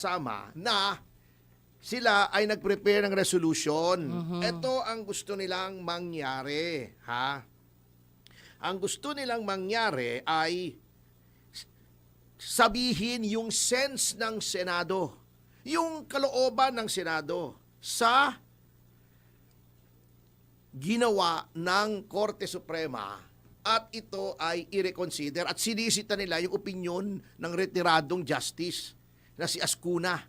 sama na sila ay nag-prepare ng resolution. Mhm. Ito ang gusto nilang mangyari, ha? Ang gusto nilang mangyari ay s- sabihin yung sense ng Senado, yung kalooban ng Senado sa ginawa ng Korte Suprema at ito ay i-reconsider at sinisita nila yung opinion ng retiradong justice na si Ascuna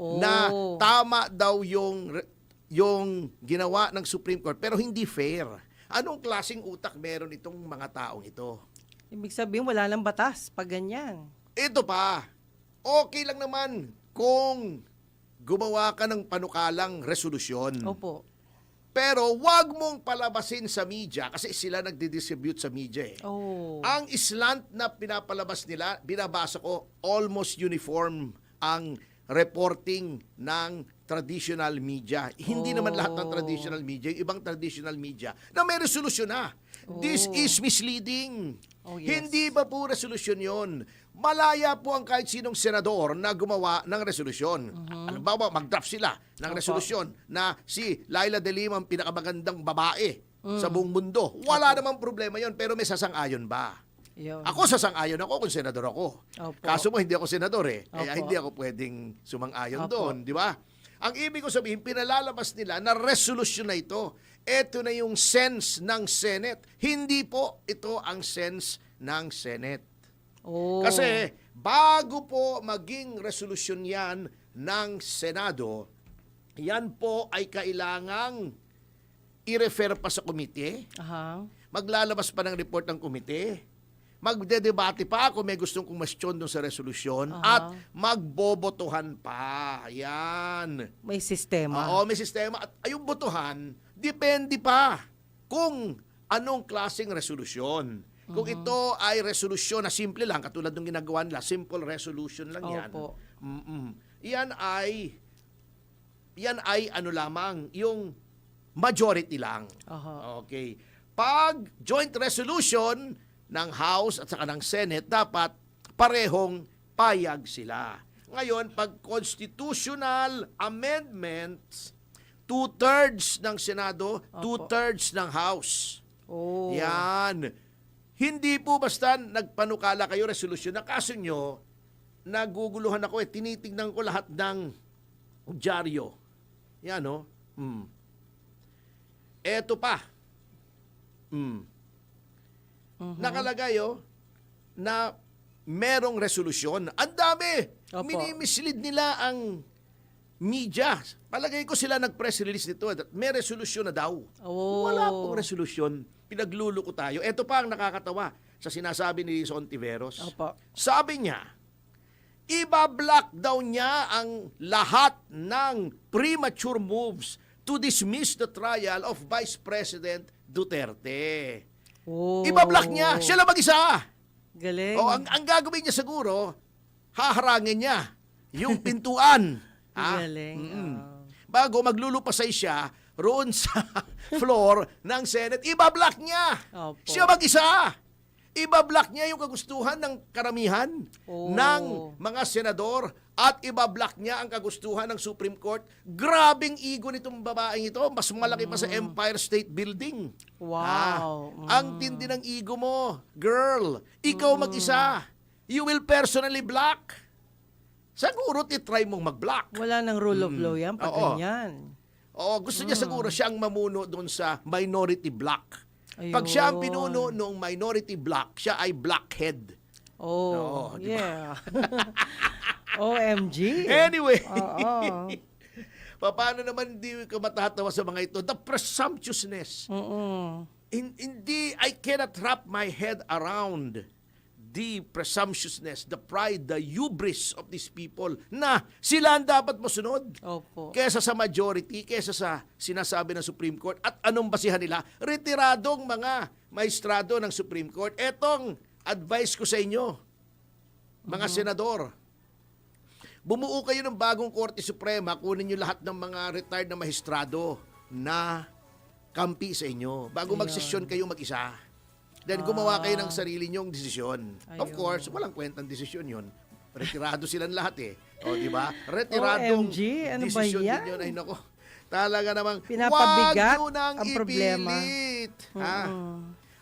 Oh. na tama daw yung yung ginawa ng Supreme Court pero hindi fair. Anong klasing utak meron itong mga taong ito? Ibig sabihin, wala nang batas pag ganyan. Ito pa, okay lang naman kung gumawa ka ng panukalang resolusyon. Opo. Pero wag mong palabasin sa media kasi sila nagdi-distribute sa media eh. Oh. Ang slant na pinapalabas nila, binabasa ko, almost uniform ang reporting ng traditional media. Hindi naman lahat ng Oh. traditional media, yung ibang traditional media, na may resolusyon na. This Oh. is misleading. Oh, yes. Hindi ba po resolusyon yon? Malaya po ang kahit sinong senador na gumawa ng resolusyon. Halimbawa, mag-draft sila ng Opo. resolusyon na si Laila de Lima ang pinakamagandang babae sa Mm. buong mundo. Wala namang problema yon pero may sasang-ayon ba? Yun. Ako sasang-ayon ako kung senador ako. Opo. Kaso mo hindi ako senador eh. Kaya Opo. hindi ako pwedeng sumang-ayon Opo. doon, di ba? Ang ibig ko sabihin, pinalalabas nila na resolusyon na ito. Ito na yung sense ng Senate. Hindi po ito ang sense ng Senate. Oh. Kasi bago po maging resolusyon yan ng Senado, yan po ay kailangang i-refer pa sa komite Aha. maglalabas pa ng report ng komite, magdedebate pa kung may gustong kumasyon doon sa resolusyon, Aha. at magbobotohan pa. Yan. May sistema. Oo, may sistema. At yung botohan, depende pa kung anong klaseng resolusyon. Kung Mhm. ito ay resolusyon na simple lang, katulad ng ginagawa nila, simple resolution lang yan. Opo. Mm-mm. Yan ay, yan ay ano lamang, yung majority lang. Aha. Okay. Pag joint resolution ng House at saka ng Senate, dapat parehong payag sila. Ngayon, pag constitutional amendments, two-thirds ng Senado, two-thirds ng House. Oh. Yan. Hindi po basta nagpanukala kayo resolusyon. Na kaso nyo, naguguluhan ako eh. Tinitingnan ko lahat ng dyaryo. Yan, no? Mm. Eto pa. Mm. Mhm. Nakalagay, oh, na merong resolusyon. Ang dami! Opo. Minimislead nila ang media. Palagay ko sila nag-press release nito. at May resolusyon na daw. Oh. Wala pong resolusyon. Pinagluluko tayo. Ito pa ang nakakatawa sa sinasabi ni Son Tiveros. Opo. Sabi niya, ibablock daw niya ang lahat ng premature moves to dismiss the trial of Vice President Duterte. Oh. Ibablock niya. Siya lang mag-isa. Galing. O, ang, ang gagawin niya siguro, haharangin niya yung pintuan. Ha? Galing. Mm-mm. ah. Bago maglulupasay siya roon sa floor ng Senate, ibablock niya. Opo. Siya mag-isa. Ibablock niya yung kagustuhan ng karamihan Oh. ng mga senador at ibablock niya ang kagustuhan ng Supreme Court. Grabing ego nitong babaeng ito. Mas malaki pa sa Empire State Building. Mm. Wow. Ah, Ang tindi ng ego mo. Girl, ikaw mag-isa. You will personally block. Siguro titry mong mag-block. Wala nang rule of law yan pag Mm. Oo. ganyan. Oo, gusto niya siguro siyang mamuno doon sa minority block. Pag siya ang Ayun. pinuno ng minority block, siya ay blockhead. Oh, Oo, di yeah. OMG. Anyway, Oo. paano naman hindi ka matatawa sa mga ito? The presumptuousness. Mm-mm. In- hindi, I cannot wrap my head around the presumptuousness, the pride, the hubris of these people na sila ang dapat masunod. Opo. Kesa sa majority, kesa sa sinasabi ng Supreme Court. At anong basihan nila? Retiradong mga maestrado ng Supreme Court. Etong advice ko sa inyo, mga senador. Bumuo kayo ng bagong Korte Suprema, kunin nyo lahat ng mga retired na maestrado na kampi sa inyo. Bago magsesyon kayo mag-isa. Then gumawa kayo ng sarili nyong desisyon. Of Ayun. course, walang kwentang desisyon yon. Retirado silang lahat eh. O, di ba? Retiradong OMG, ano ba desisyon yan? din yun. Ay, nako. Talaga namang, Pinapabigat wag nyo nang ang problema. ipilit. Ha?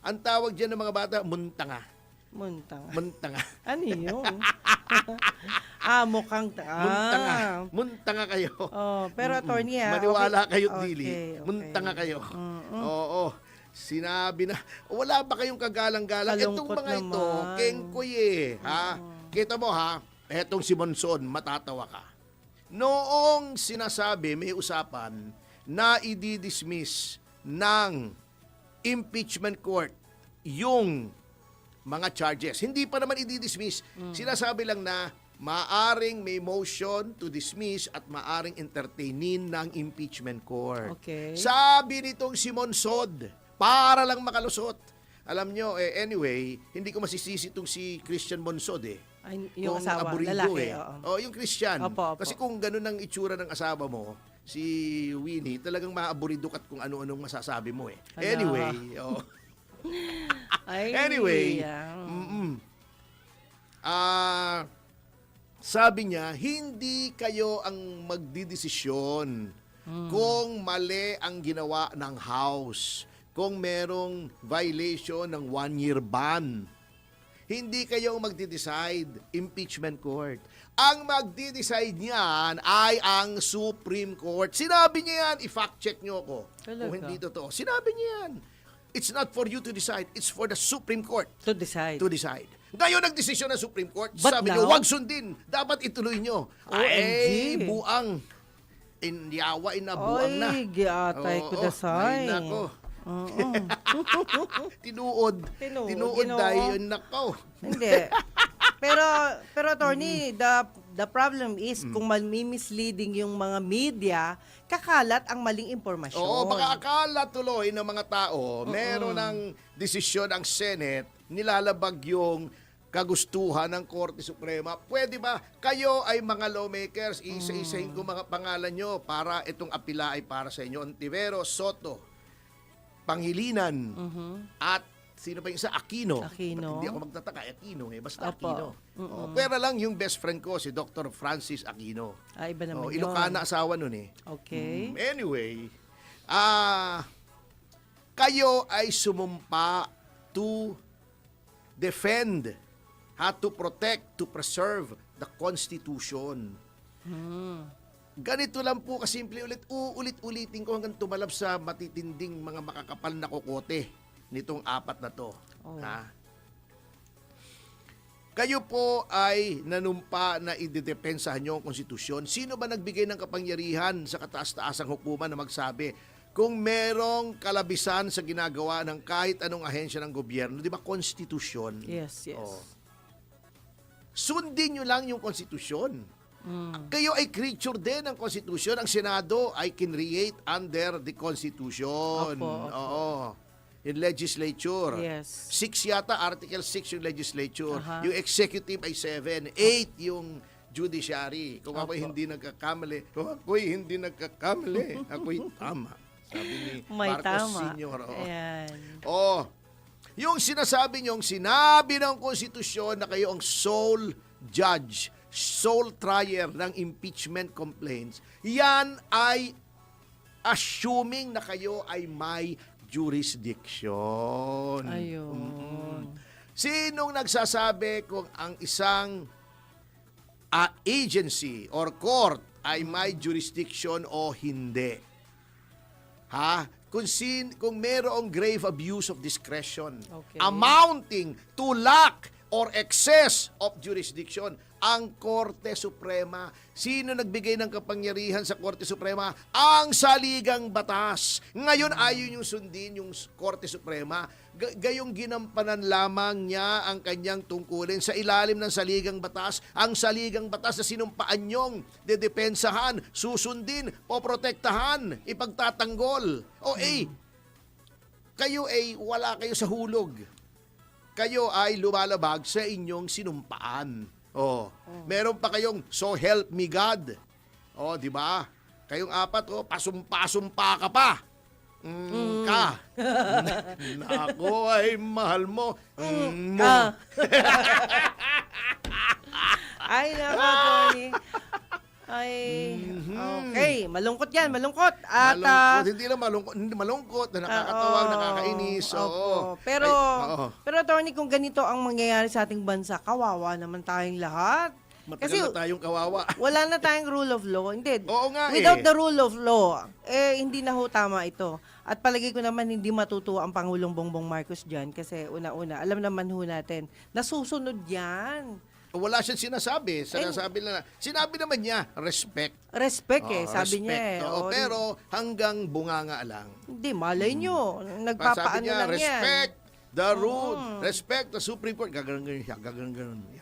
Ang tawag dyan ng mga bata, muntanga. Muntang. Muntanga. Ano yun? ah, mukhang... Ah. Muntanga. Muntanga kayo. Oh, pero attorney ah. Maniwala okay. kayo, Okay, Dili. okay. Muntanga kayo. Oo. Sinabi na, wala ba kayong kagalang-galang? Itong mga ito, naman. kengkoy eh. Ha? Kita mo ha, etong si Monson, matatawa ka. Noong sinasabi, may usapan na i-dismiss ng impeachment court yung mga charges. Hindi pa naman i-dismiss. Mm. Sinasabi lang na maaring may motion to dismiss at maaring entertainin ng impeachment court. Okay. Sabi nitong si Monsod, para lang makalusot. Alam nyo, eh, anyway, hindi ko masisisi itong si Christian Monsod eh. Ay, yung Kung asawa, aburido lalaki. eh. Oo. Oh, yung Christian. Opo, opo. Kasi kung ganun ang itsura ng asawa mo, si Winnie, talagang maaburido kat kung ano-anong masasabi mo eh. Ala. Anyway, oh. Ay, Anyway, mm-mm. Ah, sabi niya, hindi kayo ang magdidesisyon kung mali ang ginawa ng House, kung merong violation ng one-year ban. Hindi kayo ang magdi-decide, impeachment court. Ang magdi-decide niyan ay ang Supreme Court. Sinabi niya yan, i-fact check niyo ako. Talaga? Kung hindi totoo. Sinabi niya yan. It's not for you to decide, it's for the Supreme Court To decide. to decide. Ngayon ang desisyon ng Supreme Court, But sabi now- niyo, wag sundin. Dapat ituloy niyo. Ay, buang. Inyawa, inabuang na. Ay, giatay ko Oo, dasay. ay, nako. Oo. Tinuod. Tinuod, Tinuod ginoo. dahil nako. Hindi. Pero pero attorney, Mm. the the problem is kung misleading yung mga media, kakalat ang maling impormasyon. Oo, baka akala tuloy ng mga tao, meron ng desisyon ang Senate, nilalabag yung kagustuhan ng Korte Suprema. Pwede ba kayo ay mga lawmakers, isa-isahin ko mga pangalan nyo para itong apila ay para sa inyo. Ontivero, Soto, Pangilinan, at sino pa yung isa? Aquino. Mm-hmm. Aquino. Ba't Hindi ako magtataka, Aquino eh. Basta Opo. Aquino. Oh, pera lang yung best friend ko, si Dr. Francis Aquino. Ah, iba naman Oh, yun. Ilocana asawa nun eh. Okay. Mm, Anyway, ah kayo ay sumumpa to defend, ha, to protect, to preserve the Constitution. Hmm. Ganito lang po kasimple ulit, uulit-ulitin ko hanggang tumalab sa matitinding mga makakapal na kokote nitong apat na to. Oh. Ha? Kayo po ay nanumpa na idedepensahan niyo ang konstitusyon. Sino ba nagbigay ng kapangyarihan sa kataas-taasang hukuman na magsabi kung merong kalabisan sa ginagawa ng kahit anong ahensya ng gobyerno, di ba, konstitusyon? Yes, yes. Oh. Sundin nyo lang yung konstitusyon. Mm. Kayo ay creature din ng konstitusyon. Ang Senado ay kinreate under the Constitution. Opo, opo. Oo. In legislature. Yes. Six yata, Article 6 yung legislature. Aha. Yung executive ay 7. 8 yung judiciary. Kung ako'y Opo. hindi nagkakamali, kung ako'y hindi nagkakamali, ako'y tama. Sabi ni May Marcos tama. Sr. Oo. Ayan. Oh, yung sinasabi niyong sinabi ng konstitusyon na kayo ang sole judge, sole trier ng impeachment complaints, yan ay assuming na kayo ay may jurisdiction. Ayun. Sinong nagsasabi kung ang isang ah, agency or court ay may jurisdiction o hindi? Ha? Kung sin kung mayroong grave abuse of discretion Okay. amounting to lack or excess of jurisdiction ang Korte Suprema. Sino nagbigay ng kapangyarihan sa Korte Suprema? Ang saligang batas. Ngayon ayaw yung sundin yung Korte Suprema. Ga- Gayong ginampanan lamang niya ang kanyang tungkulin sa ilalim ng saligang batas. Ang saligang batas na sinumpaan niyong dedepensahan, susundin, poprotektahan, ipagtatanggol. O eh, kayo ay wala kayo sa hulog kayo ay lumalabag sa inyong sinumpaan. Oh, meron pa kayong so help me God. Oh, di ba? Kayong apat oh, pasumpa-sumpa ka pa. Mm, ka. na ako ay mahal mo. Mm, mo. Ah. Ay, nako, attorney. Ay, Mhm. okay. Malungkot yan, malungkot. At, ah, malungkot, hindi lang malungkot, hindi malungkot, na nakakatawa, oo, nakakainis. Oo. opo. Pero, Ay, oo. pero attorney, kung ganito ang mangyayari sa ating bansa, kawawa naman tayong lahat. Matagal Kasi na tayong kawawa. wala na tayong rule of law. Hindi. Oo nga Without eh. the rule of law, eh, hindi na ho tama ito. At palagi ko naman hindi matutuwa ang Pangulong Bongbong Marcos dyan kasi una-una, alam naman ho natin, nasusunod yan. Wala siyang sinasabi. Sinasabi na, sinabi naman niya, respect. Respect eh, Oo, sabi niya eh. respect. Oo, Oo, pero hanggang bunganga lang. Hindi, malay nyo. Sabi Nagpapaano niya, lang yan. respect the rule, respect the Supreme Court. Gaganon ganun siya, gaganon ganun.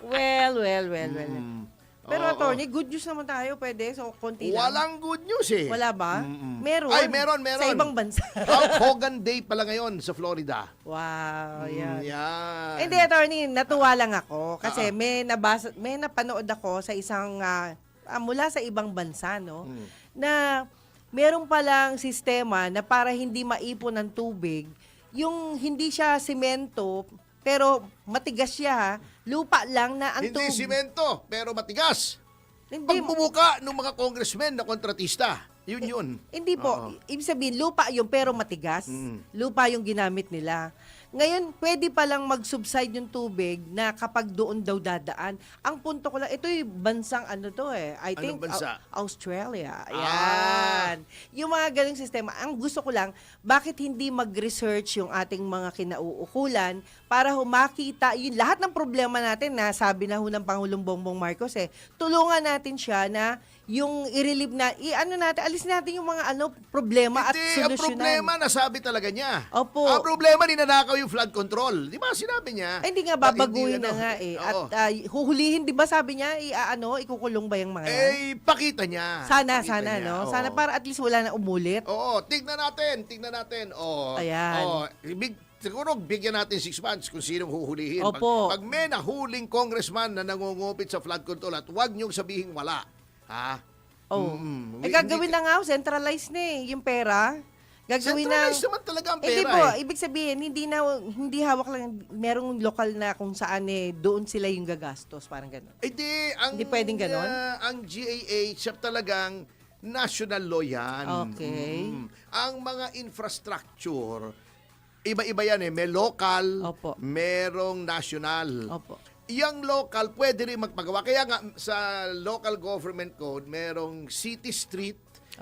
Well, well, well, well. Mm. Pero Oo. attorney, good news naman tayo. Pwede, so konti lang. Walang good news eh. Wala ba? Mm-mm. Meron. Ay, meron, meron. Sa ibang bansa. Hulk Hogan Day pala ngayon sa Florida. wow, Mm, yan. yan. Hindi, attorney, natuwa lang ako. Kasi Ah, ah. may, nabasa, may napanood ako sa isang, ah, ah, mula sa ibang bansa, no? Mm. Na meron palang sistema na para hindi maipon ng tubig, yung hindi siya simento, pero matigas siya, ha? Lupa lang na ang Hindi tubig. simento, pero matigas. Hindi, Pagbubuka ng mga congressmen na kontratista. Yun yun. Hindi po. Oo. Ibig sabihin, lupa yung pero matigas. Mm. Lupa yung ginamit nila. Ngayon, pwede palang mag-subside yung tubig na kapag doon daw dadaan. Ang punto ko lang, ito yung bansang ano to eh. I Anong think bansa? Au- Australia. Ah. Yan. Yung mga galing sistema. Ang gusto ko lang, bakit hindi mag-research yung ating mga kinauukulan para humakita, yun lahat ng problema natin na sabi na ho ng Pangulong Bongbong Marcos eh, tulungan natin siya na yung i-relieve na, i-ano natin, alis natin yung mga ano problema at Hindi, ang solusyonan. problema, nasabi talaga niya. Opo. Ang problema, ninanakaw yung flood control. Di ba sinabi niya? Ay, hindi nga, babaguhin hindi, na ano? nga eh. At Oo. ah, huhulihin, di ba sabi niya, i, ano, ikukulong ba yung mga yan? eh, pakita niya. sana, Pakita sana, niya, no? oo. Sana para at least wala na umulit. Oo, tignan natin, tignan natin. Oo. Ayan. Oo, ibig, siguro bigyan natin six months kung sino huhulihin. Opo. Pag, pag may nahuling congressman na nangungupit sa flood control at huwag niyong sabihin wala. Ha? Oh. Mm, eh, hindi- gagawin na nga, centralized na eh, yung pera. Gagawin na. Centralized naman talaga ang Hindi pera po, eh. ibig sabihin, hindi na, hindi hawak lang, merong lokal na kung saan eh, doon sila yung gagastos, parang gano'n. Eh di, ang, Hindi pwedeng ganon? ah, ang GAA, siya talagang national law yan. Okay. Mm. Ang mga infrastructure, iba-iba yan eh. May local, Opo. merong national. Opo. Yang local, pwede rin magpagawa. Kaya nga, sa local government code, merong city street,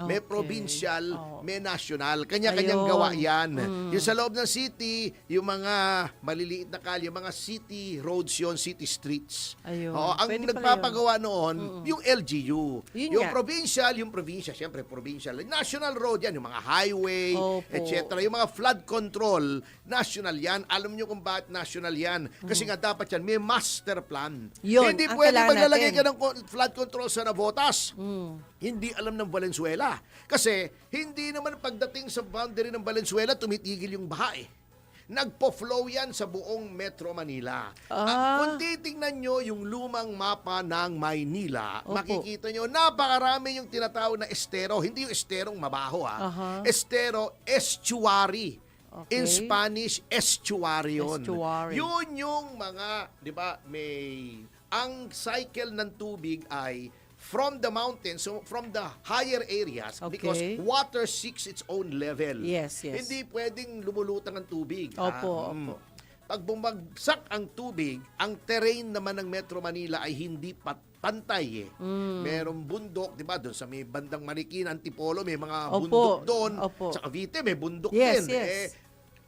may Okay. provincial, Oo. may national. Kanya-kanyang gawa yan. Mm. Yung sa loob ng city, yung mga maliliit na kalye, mga city roads yon city streets. Ayun. Oo, ang Pwede nagpapagawa noon, yung LGU. Yun yung nga. provincial, yung provincia, syempre provincial. National road yan, yung mga highway, etc. Yung mga flood control, national yan. Alam nyo kung bakit national yan. Kasi nga dapat yan, may master plan. Yun, Hindi ang pwede maglalagay natin. ka ng flood control sa Navotas. Mm. Hindi alam ng Valenzuela. Kasi hindi naman pagdating sa boundary ng Valenzuela, tumitigil yung baha eh. Nagpo-flow yan sa buong Metro Manila. Ah. At kung titingnan nyo yung lumang mapa ng Maynila, Opo. makikita nyo, napakarami yung tinatawag na estero. Hindi yung esterong mabaho ha. Aha. Estero, estuary. Okay. In Spanish, estuary yun. Estuary. Yun yung mga, di ba, may, ang cycle ng tubig ay from the mountains, so from the higher areas, Okay. because water seeks its own level. Yes, yes. Hindi pwedeng lumulutang ang tubig. Opo, ha? Mm. opo. Pag bumagsak ang tubig, ang terrain naman ng Metro Manila ay hindi pat pantay eh. Mm. Merong bundok, 'di ba? Doon sa may bandang Marikina, Antipolo, may mga Opo, bundok doon. opo. Sa Cavite may bundok Yes, din. yes. Eh,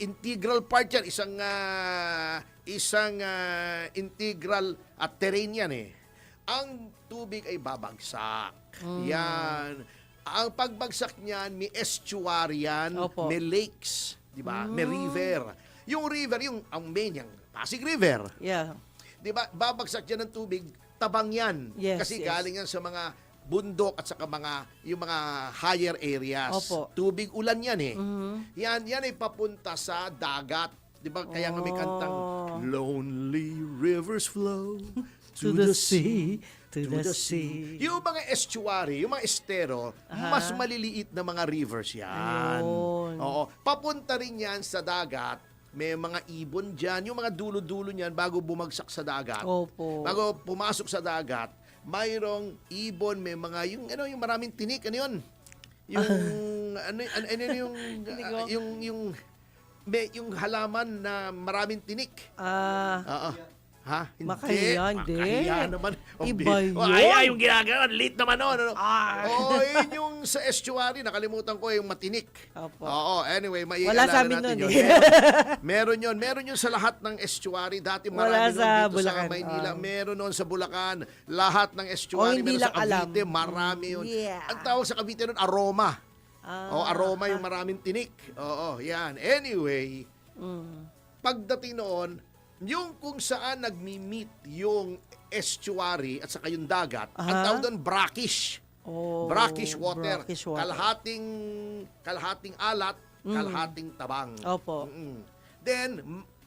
integral part yan, isang ah, isang ah, integral at terrain yan eh. Ang tubig ay babagsak. Mm. Yan. Ang pagbagsak niyan, may estuary yan, Opo. may lakes, di ba? May river. Yung river, yung ang main yung Pasig River. Yeah. Di ba? Babagsak yan ng tubig, tabang yan. Yes, Kasi yes. galing yan sa mga bundok at saka mga yung mga higher areas. Opo. Tubig ulan yan eh. Mhm. Yan yan ay papunta sa dagat. 'Di ba? Kaya kami Oh. kantang Lonely rivers flow To the sea, to the sea. Yung mga estuary, yung mga estero, Aha. mas maliliit na mga rivers yan. Ayun. Oo. Papunta rin yan sa dagat. May mga ibon dyan. Yung mga dulo-dulo niyan bago bumagsak sa dagat. Opo. Bago pumasok sa dagat, mayroong ibon, may mga yung ano yung maraming tinik, ano yun? Yung ano, ano, ano yung ko. yung yung may, yung halaman na maraming tinik. Ah, Oo. Ha? Hindi. Makahiya, hindi. Makahiya naman. Iba bi- yun. Oh, ay, ay, yung ginagawa. Late naman nun. Ano? Ah. Oo, yun yung sa estuary. Nakalimutan ko yung matinik. Opo. Oo, anyway, may Wala sa amin nun yun. eh. Meron yun. Meron yun sa lahat ng estuary. Dati Wala marami nun sa dito Bulacan. sa Maynila. Ah. Meron nun sa Bulacan. Lahat ng estuary. O, hindi meron sa lang alam. Cavite. Marami yun. Yeah. Ang tawag sa Cavite nun, aroma. ah, o, aroma yung maraming tinik. Oo, yan. Anyway, mm. pagdating noon, yung kung saan nagmi-meet yung estuary at saka yung dagat, ang Aha. tawag doon brackish. Oh, brackish water. brackish water. Kalahating kalahating alat, kalahating tabang. Opo. Mm. Then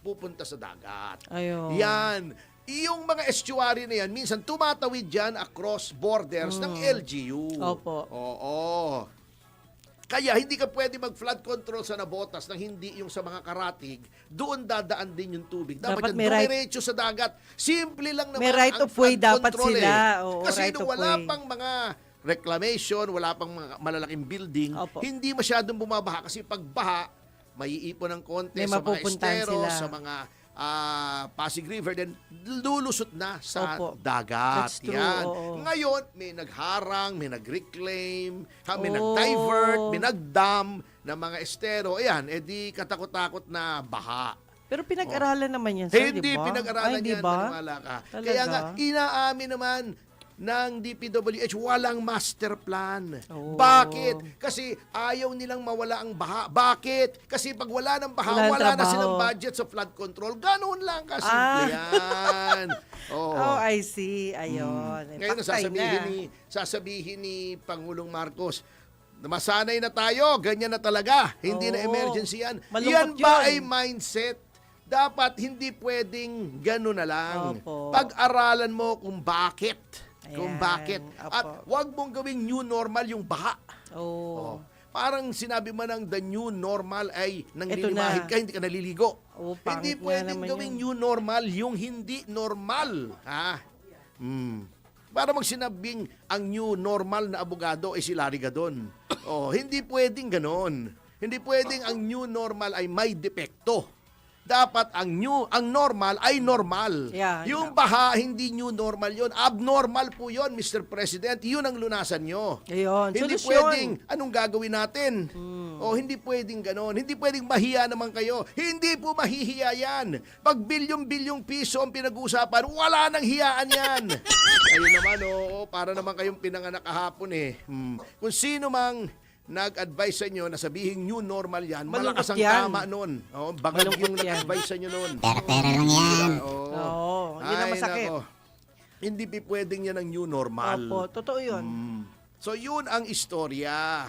pupunta sa dagat. Ayun. Yan. Yung mga estuary na yan, minsan tumatawid yan across borders ng LGU. Mm. Opo. Oo. Kaya hindi ka pwede mag-flood control sa nabotas nang hindi yung sa mga karatig, doon dadaan din yung tubig. Dapat Dapat, yan may right- sa dagat. Simple lang naman May right ang of way dapat control sila. Eh. Oo, Kasi right wala way. pang mga reclamation, wala pang mga malalaking building, Opo. hindi masyadong bumabaha kasi pag baha, maiipon ng konti May sa mga estero, sila. sa mga ah, Pasig River, then lulusot na sa Opo. dagat. That's true, Yan. oo. Ngayon, may nagharang, may nag-reclaim, ha, may Oh. nag-divert, may nag-dam ng mga estero. Ayan, edi katakot-takot na baha. Pero pinag-aralan naman yan, sir, Hindi di ba? pinag-aralan Ay, di yan, ba? maniwala ka. Talaga? Kaya nga, inaamin naman ng DPWH, walang master plan. Oo. Bakit? Kasi ayaw nilang mawala ang baha. Bakit? Kasi pag wala ng baha, Wala wala, na silang budget sa flood control. Ganoon lang kasimple Ah. yan. Oo. Oh, I see. Ayun. Eh, Ngayon, sasabihin na. ni, sasabihin ni Pangulong Marcos, na masanay na tayo, ganyan na talaga. Hindi na Oo. emergency yan. Malungkot yan ba yun. ay mindset? Dapat hindi pwedeng gano'n na lang. Pag-aralan mo kung bakit. Kung Ayan. bakit. Opo. At huwag mong gawing new normal yung baha. Oh. Oh. Parang sinabi mo ng the new normal ay nang Ito lilimahid na. ka, hindi ka naliligo. Oo, hindi pwedeng gawing yun. new normal yung hindi normal. Ha? Hmm. Para mag sinabing ang new normal na abogado ay si Larry Gadon. oh, hindi pwedeng ganon. Hindi pwedeng ang new normal ay may depekto. Dapat ang new, ang normal ay normal. Yeah, yung baha, hindi new normal yon Abnormal po yon Mr. President. Yun ang lunasan nyo. Ayun. Hindi Solusyon. pwedeng, anong gagawin natin? Hmm. O hindi pwedeng ganon. Hindi pwedeng mahiya naman kayo. Hindi po mahihiya yan. Pag bilyong-bilyong piso ang pinag-uusapan, wala nang hiyaan yan. Ayun naman, oo, para naman kayong pinanganak kahapon eh. Hmm. Kung sino mang nag-advise sa inyo na sabihin new normal yan, malakas ang yan. tama nun. Oh, Malungkot yung nag-advise sa inyo nun. Pera-pera lang yan. Oo. Oo, yun ang Ay, masakit. nako. Hindi pi pwedeng yan ang new normal. Opo, totoo yun. Mm. So yun ang istorya.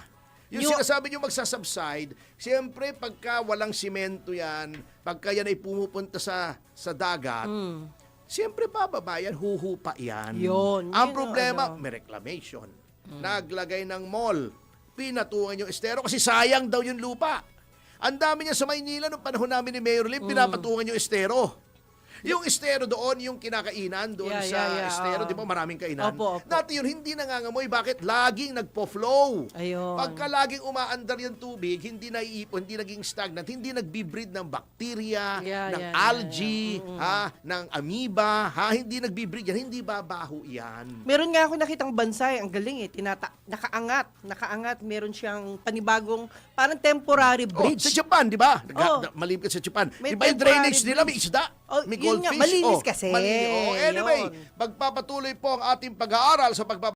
Yung Yung- sinasabi nyo magsasubside, siyempre pagka walang simento yan, pagka yan ay pumupunta sa sa dagat, Mm. siyempre bababa yan, huhupa yan. Yun, yun ang ang problema, ano. may reclamation. Naglagay ng mall, pinatungan yung estero kasi sayang daw yung lupa. Ang dami niya sa Maynila nung panahon namin ni Mayor Lim, Mm. pinapatungan yung estero. Yung estero doon, yung kinakainan doon Yeah, sa yeah, yeah, estero, oo. di ba maraming kainan? Opo, opo. Dati yun, hindi nangangamoy. Bakit? Laging nagpo-flow. Ayun. Pagka laging umaandar yung tubig, hindi naiipon, hindi naging stagnant, hindi nagbi-breed ng bakterya, Yeah, ng yeah, algae, yeah, yeah. ha, ng amoeba, ha, hindi nagbi-breed yan, hindi babaho yan. Meron nga ako nakitang bansay, ang galing eh, tinata nakaangat, nakaangat, meron siyang panibagong, parang temporary Oh, bridge. sa Japan, di ba? Oh. Oh. Malipit sa Japan. May Di ba yung temporary drainage nila, may isda? Oh, may yun nga, goldfish. malinis Oh, kasi. malinis. Oh, anyway, Yun. magpapatuloy po ang ating pag-aaral sa pagpap